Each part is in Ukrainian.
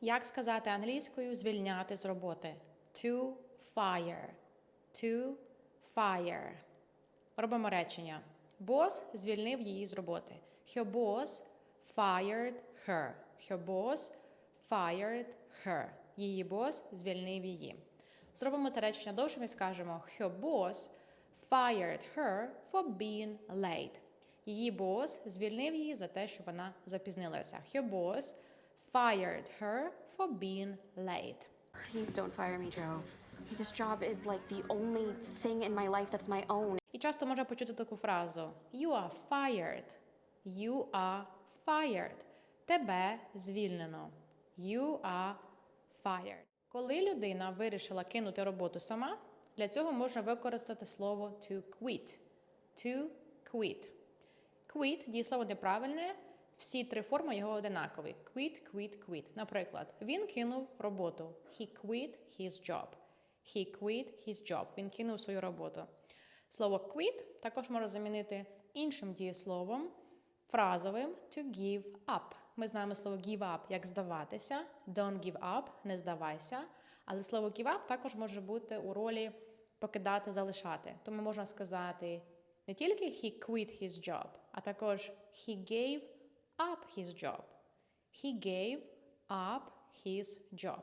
Як сказати англійською звільняти з роботи? To fire. To fire. Робимо речення. Бос звільнив її з роботи. Her boss fired her. Her boss fired her. Її бос звільнив її. Зробимо це речення довшим і скажемо Her boss fired her for being late. Її бос звільнив її за те, що вона запізнилася. Her boss fired her for being late. Please don't fire me, Joe. This job is like the only thing in my life that's my own. І часто можна почути таку фразу: You are fired. You are fired. Тебе звільнено. You are fired. Коли людина вирішила кинути роботу сама, для цього можна використати слово to quit. To quit. Quit дієслово неправильне, всі три форми його одинакові. Quit, quit, quit. Наприклад, він кинув роботу. He quit his job. He quit his job. Він кинув свою роботу. Слово quit також можна замінити іншим дієсловом, фразовим to give up. Ми знаємо слово give up як здаватися. Don't give up, не здавайся. Але слово give up також може бути у ролі покидати, залишати. Тому можна сказати не тільки he quit his job, а також he gave up his job. He gave up his job.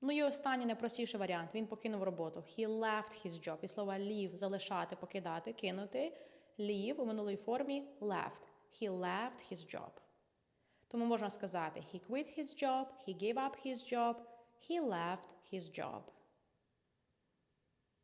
Ну і останній найпростіший варіант. Він покинув роботу. He left his job. І слова leave – залишати, покидати, кинути. Leave у минулій формі left. He left his job. Тому можна сказати he quit his job, he gave up his job, he left his job.